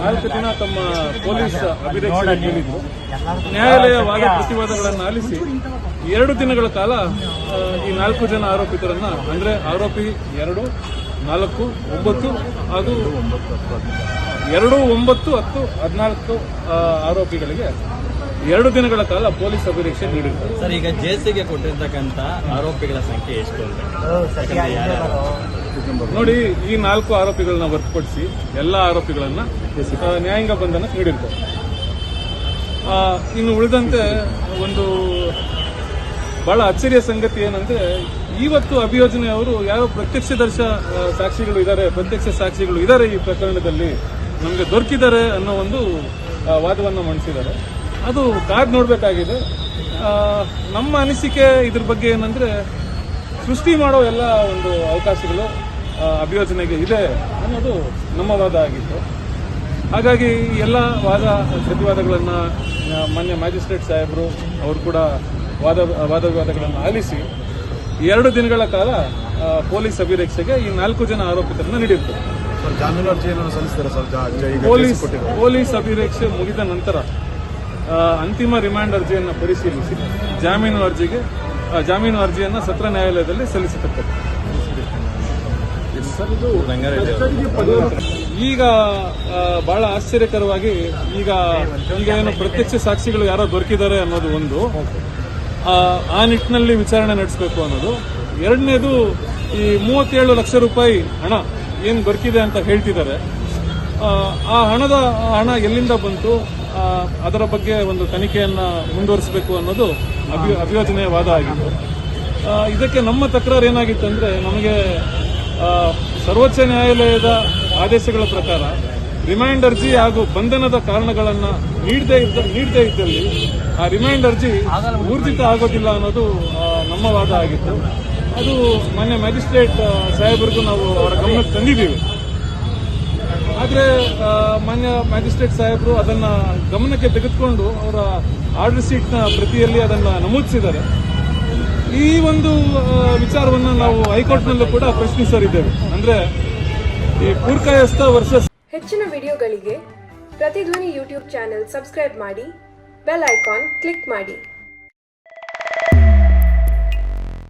ನಾಲ್ಕು ದಿನ ತಮ್ಮ ಪೊಲೀಸ್ ಅಭಿರಕ್ಷಣೆ ಕೇಳಿದ್ರು. ನ್ಯಾಯಾಲಯ ವಾದ ಪ್ರತಿವಾದಗಳನ್ನು ಆಲಿಸಿ ಎರಡು ದಿನಗಳ ಕಾಲ ಈ ನಾಲ್ಕು ಜನ ಆರೋಪಿತರನ್ನ ಅಂದ್ರೆ ಆರೋಪಿ ಎರಡು ನಾಲ್ಕು ಒಂಬತ್ತು ಹಾಗೂ ಎರಡು ಒಂಬತ್ತು ಹತ್ತು ಹದಿನಾಲ್ಕು ಆರೋಪಿಗಳಿಗೆ ಎರಡು ದಿನಗಳ ಕಾಲ ಪೊಲೀಸ್ ಅಭಿರೀಕ್ಷೆ ನೀಡಿದ್ದಾರೆ ಸರ್ ಈಗ ಜೇಸಿಗೆ ಕೊಟ್ಟಿರ್ತಕ್ಕಂಥ ಆರೋಪಿಗಳ ಸಂಖ್ಯೆ ಎಷ್ಟು ಅಂತ? ನೋಡಿ, ಈ ನಾಲ್ಕು ಆರೋಪಿಗಳನ್ನ ಹೊರತುಪಡಿಸಿ ಎಲ್ಲ ಆರೋಪಿಗಳನ್ನ ನ್ಯಾಯಾಂಗ ಬಂಧನ ನೀಡಿರ್ತಾರೆ. ಇನ್ನು ಉಳಿದಂತೆ ಒಂದು ಬಹಳ ಅಚ್ಚರಿಯ ಸಂಗತಿ ಏನಂದ್ರೆ, ಇವತ್ತು ಅಭಿಯೋಜನೆ ಅವರು ಯಾವ ಪ್ರತ್ಯಕ್ಷದರ್ಶ ಸಾಕ್ಷಿಗಳು ಇದ್ದಾರೆ ಪ್ರತ್ಯಕ್ಷ ಸಾಕ್ಷಿಗಳು ಇದ್ದಾರೆ ಈ ಪ್ರಕರಣದಲ್ಲಿ, ನಮಗೆ ದೊರಕಿದ್ದಾರೆ ಅನ್ನೋ ಒಂದು ವಾದವನ್ನು ಮಂಡಿಸಿದ್ದಾರೆ. ಅದು ಕಾದ್ ನೋಡಬೇಕಾಗಿದೆ. ನಮ್ಮ ಅನಿಸಿಕೆ ಇದ್ರ ಬಗ್ಗೆ ಏನಂದ್ರೆ, ಸೃಷ್ಟಿ ಮಾಡೋ ಎಲ್ಲ ಒಂದು ಅವಕಾಶಗಳು ಅಭಿಯೋಜನೆಗೆ ಇದೆ ಅನ್ನೋದು ನಮ್ಮ ವಾದ ಆಗಿತ್ತು. ಹಾಗಾಗಿ ಈ ಎಲ್ಲ ವಾದ ಪ್ರತಿವಾದಗಳನ್ನು ಮಾನ್ಯ ಮ್ಯಾಜಿಸ್ಟ್ರೇಟ್ ಸಾಹೇಬರು ಅವರು ಕೂಡ ವಾದ ವಾದ ವಿವಾದಗಳನ್ನು ಆಲಿಸಿ ಎರಡು ದಿನಗಳ ಕಾಲ ಪೊಲೀಸ್ ಅಭಿರಕ್ಷೆಗೆ ಈ ನಾಲ್ಕು ಜನ ಆರೋಪಿತರನ್ನ ನೀಡಿತ್ತು ಪೊಲೀಸ್ ಪೊಲೀಸ್ ಅಭಿರಕ್ಷೆ ಮುಗಿದ ನಂತರ ಅಂತಿಮ ರಿಮಾಂಡ್ ಅರ್ಜಿಯನ್ನು ಪರಿಶೀಲಿಸಿ ಜಾಮೀನು ಅರ್ಜಿಗೆ ಜಾಮೀನು ಅರ್ಜಿಯನ್ನು ಸತ್ರ ನ್ಯಾಯಾಲಯದಲ್ಲಿ ಸಲ್ಲಿಸತಕ್ಕದ್ದು. ಈಗ ಬಹಳ ಆಶ್ಚರ್ಯಕರವಾಗಿ ಈಗ ಈಗ ಏನು ಪ್ರತ್ಯಕ್ಷ ಸಾಕ್ಷಿಗಳು ಯಾರೋ ದೊರಕಿದ್ದಾರೆ ಅನ್ನೋದು ಒಂದು. ಆ, ನಿಟ್ಟಿನಲ್ಲಿ ವಿಚಾರಣೆ ನಡೆಸಬೇಕು ಅನ್ನೋದು. ಎರಡನೇದು ಈ ಮೂವತ್ತೇಳು ಲಕ್ಷ ರೂಪಾಯಿ ಹಣ ಏನು ದೊರಕಿದೆ ಅಂತ ಹೇಳ್ತಿದ್ದಾರೆ. ಆ, ಹಣದ ಹಣ ಎಲ್ಲಿಂದ ಬಂತು? ಅದರ ಬಗ್ಗೆ ಒಂದು ತನಿಖೆಯನ್ನು ಮುಂದುವರಿಸಬೇಕು ಅನ್ನೋದು ಅಭಿ ಅಭಿಯೋಜನೆಯ ವಾದ ಆಗಿತ್ತು ಇದಕ್ಕೆ ನಮ್ಮ ತಕರಾರು ಏನಾಗಿತ್ತು ಅಂದ್ರೆ ನಮಗೆ ಸರ್ವೋಚ್ಚ ನ್ಯಾಯಾಲಯದ ಆದೇಶಗಳ ಪ್ರಕಾರ ರಿಮೈಂಡ್ ಅರ್ಜಿ ಹಾಗೂ ಬಂಧನದ ಕಾರಣಗಳನ್ನು ನೀಡದೇ ಇದ್ದ, ನೀಡದೇ ಇದ್ದಲ್ಲಿ ಆ ರಿಮೈಂಡ್ ಅರ್ಜಿ ಊರ್ಜಿತ ಆಗೋದಿಲ್ಲ ಅನ್ನೋದು ನಮ್ಮ ವಾದ ಆಗಿತ್ತು. ಅದು ಮಾನ್ಯ ಮ್ಯಾಜಿಸ್ಟ್ರೇಟ್ ಸಾಹೇಬರಿಗೂ ನಾವು ಅವರ ಗಮನಕ್ಕೆ ತಂದಿದ್ದೀವಿ. ಆದರೆ ಮಾನ್ಯ ಮ್ಯಾಜಿಸ್ಟ್ರೇಟ್ ಸಾಹೇಬರು ಅದನ್ನು ಗಮನಕ್ಕೆ ತೆಗೆದುಕೊಂಡು ಅವರ ಆರ್ಡರ್ ಶೀಟ್ನ ಪ್ರತಿಯಲ್ಲಿ ಅದನ್ನು ನಮೂದಿಸಿದ್ದಾರೆ. ಈ ಒಂದು ವಿಚಾರವನ್ನು ನಾವು ಹೈಕೋರ್ಟ್ನಲ್ಲೂ ಕೂಡ ಪ್ರಶ್ನಿಸಲಿದ್ದೇವೆ. ಅಂದ್ರೆ ಈ ಪೂರ್ಕಾಯಸ್ಥ ವರ್ಷ ಹೆಚ್ಚಿನ ವಿಡಿಯೋಗಳಿಗೆ ಪ್ರತಿಧ್ವನಿ ಯೂಟ್ಯೂಬ್ ಚಾನೆಲ್ ಸಬ್ಸ್ಕ್ರೈಬ್ ಮಾಡಿ, ಬೆಲ್ ಐಕಾನ್ ಕ್ಲಿಕ್ ಮಾಡಿ.